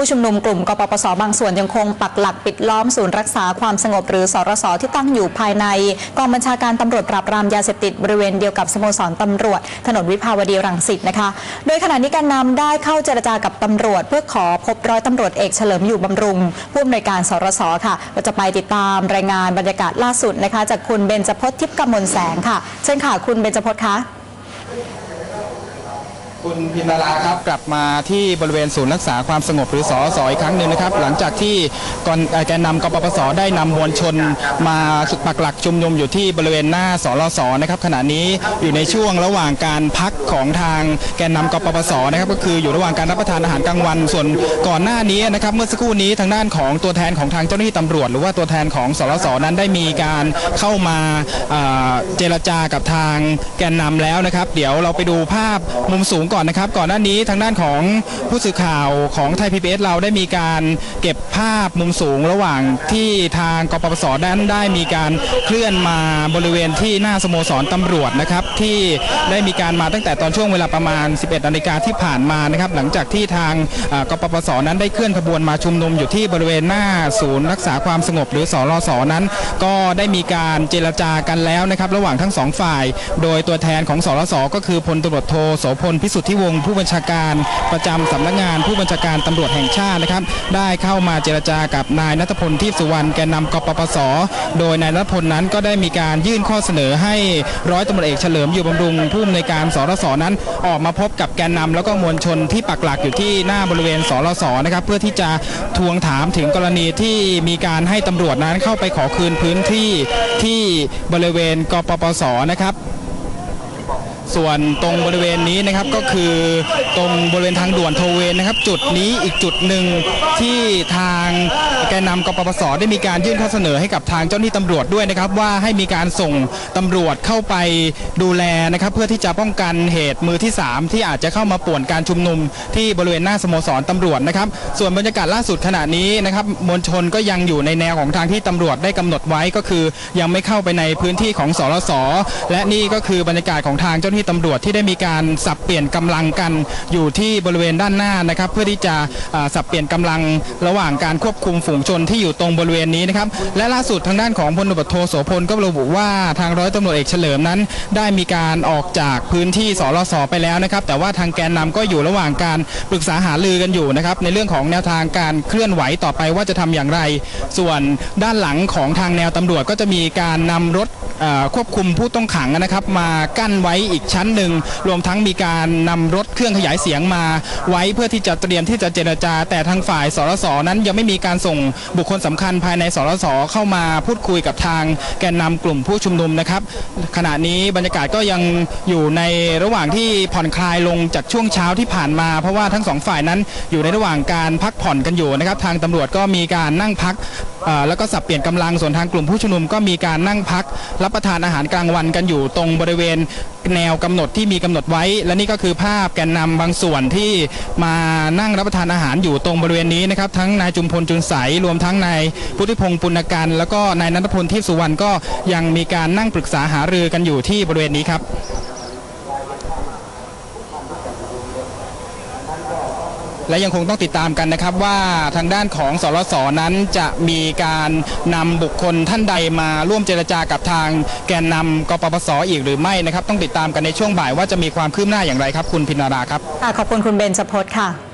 ผู้ชุมนุมกลุ่มกปปสบางส่วนยังคงปักหลักปิดล้อมศูนย์รักษาความสงบหรือสรสที่ตั้งอยู่ภายในกองบัญชาการตำรวจปราบปรามยาเสพติดบริเวณเดียวกับสโมสรตำรวจ ถนนวิภาวดีรังสิตนะคะ โดยขณะนี้การนำได้เข้าเจรจากับตำรวจ เพื่อขอพบร้อยตำรวจเอกเฉลิมอยู่บำรุงผู้อำนวยการสรสค่ะเราจะไปติดตามรายงานบรรยากาศล่าสุดนะคะ จากคุณเบญจพจน์ทิพย์กมลแสงค่ะ เชิญค่ะคุณเบญจพจน์คะ คุณพินาราครับกลับมาที่บริเวณศูนย์รักษาความสงบหรือสอสออีกครั้งหนึ่งนะครับ หลังจากที่ก่อนแกนนำกปปสได้นำมวลชนมาปักหลักชุมนุมอยู่ที่บริเวณหน้าสรสนะครับขณะนี้อยู่ในช่วงระหว่างการพักของทางแกนนำกปปสนะครับก็คืออยู่ระหว่างการรับประทานอาหารกลางวัน ส่วนก่อนหน้านี้นะครับเมื่อสักครู่นี้ทางด้านของตัวแทนของทางเจ้าหน้าที่ตำรวจ หรือว่าตัวแทนของสรสนั้นได้มีการเข้ามาเอ่อเจรจากับทางแกนนำแล้วนะครับ เดี๋ยวเราไปดูภาพมุมสูงก่อน่อนนะครับ ก่อนหน้านี้ทางด้านของผู้สื่อข่าวของไทยพีบีเอสเราได้มีการเก็บภาพมุมสูงระหว่างที่ทางกปปสด้านได้มีการเคลื่อนมาบริเวณที่หน้าสโมสรตำรวจนะครับ ที่ได้มีการมาตั้งแต่ตอนช่วงเวลาประมาณ 11นาฬิกาที่ผ่านมานะครับ หลังจากที่ทางกปปสนั้นได้เคลื่อนขบวนมาชุมนุมอยู่ที่บริเวณหน้าศูนย์รักษาความสงบ หรือสรสนั้น ก็ได้มีการเจรจากันแล้วนะครับ ระหว่างทั้งสองฝ่าย โดยตัวแทนของสรสก็คือพลตำรวจโทโสพลพิสุทธิวงศ์ผู้บัญชาการประจำสำนักงานผู้บัญชาการตำรวจแห่งชาตินะครับ ได้เข้ามาเจรจากับนายนัทพลทิพสุวรรณแกนนำกปปส โดยนายนัทพลนั้นก็ได้มีการยื่นข้อเสนอให้ร้อยตำรวจเอกเฉลิมอยู่บำรุงผู้อำนวยการสรสนั้น ออกมาพบกับแกนนำแล้วก็มวลชนที่ปักหลักอยู่ที่หน้าบริเวณสรสนะครับเพื่อที่จะทวงถามถึงกรณีที่มีการให้ตำรวจนั้นเข้าไปขอคืนพื้นที่ที่บริเวณกปปสนะครับ ส่วนตรงบริเวณนี้นะครับก็คือตรงบริเวณทางด่วนโทเวนนะครับ จุดนี้อีกจุดหนึ่งที่ทางแกนนำกปปสได้มีการยื่นข้อเสนอให้กับทางเจ้าหน้าที่ตำรวจด้วยนะครับ ว่าให้มีการส่งตำรวจเข้าไปดูแลนะครับ เพื่อที่จะป้องกันเหตุมือที่ 3 ที่อาจจะเข้ามาป่วนการชุมนุม ที่บริเวณหน้าสโมสรตำรวจนะครับ ส่วนบรรยากาศล่าสุดขณะนี้นะครับมวลชนก็ยังอยู่ในแนวของทางที่ตำรวจได้กำหนดไว้ก็คือ ยังไม่เข้าไปในพื้นที่ของสรสและนี่ก็คือบรรยากาศของทางเจ้าหน้าที่ตำรวจที่ได้มีการสับเปลี่ยนกำลังกันอยู่ที่บริเวณด้านหน้านะครับ เพื่อที่จะสับเปลี่ยนกำลังระหว่างการควบคุมฝูงชนที่อยู่ตรงบริเวณนี้นะครับและล่าสุดทางด้านของพลตำรวจโทโสพลก็ระบุว่าทางร้อยตำรวจเอกเฉลิมนั้น ได้มีการออกจากพื้นที่สรสไปแล้วนะครับ แต่ว่าทางแกนนำก็อยู่ระหว่างการปรึกษาหารือกันอยู่นะครับในเรื่องของแนวทางการเคลื่อนไหวต่อไปว่าจะทำอย่างไร ส่วนด้านหลังของทางแนวตำรวจก็จะมีการนำรถ ควบคุมผู้ต้องขังนะครับ มากั้นไว้อีกชั้นหนึ่ง รวมทั้งมีการนำรถเครื่องขยายเสียงมา ไว้เพื่อที่จะเตรียมที่จะเจรจา แต่ทางฝ่ายสรสนั้นยังไม่มีการส่งบุคคลสำคัญภายในสรสเข้ามาพูดคุยกับทางแกนนำกลุ่มผู้ชุมนุมนะครับ ขณะนี้บรรยากาศก็ยังอยู่ในระหว่างที่ผ่อนคลายลงจากช่วงเช้าที่ผ่านมา เพราะว่าทั้งสองฝ่ายนั้นอยู่ในระหว่างการพักผ่อนกันอยู่นะครับ ทางตำรวจก็มีการนั่งพักแล้วก็สับเปลี่ยนกำลังส่วนทางกลุ่มผู้ชุมนุมก็มีการนั่งพัก รับประทานอาหารกลางวันกันอยู่ตรงบริเวณแนวกำหนดที่มีกำหนดไว้ และนี่ก็คือภาพแกนนำบางส่วนที่มานั่งรับประทานอาหารอยู่ตรงบริเวณนี้นะครับทั้งนายจุมพลจุนใสรวมทั้งนายพุทธิพงศ์ปุณกันแล้วก็นายนันทพลทิพย์สุวรรณก็ยังมีการนั่งปรึกษาหารือกันอยู่ที่บริเวณนี้ครับ และยังคงต้องติดตามกันนะครับว่าทางด้านของสรสนั้นจะมีการนำบุคคลท่านใดมาร่วมเจรจากับทางแกนนำกปปสอีกหรือไม่นะครับ ต้องติดตามกันในช่วงบ่ายว่าจะมีความคืบหน้าอย่างไรครับ คุณพินาราครับค่ะขอบคุณคุณเบนจพจน์ค่ะ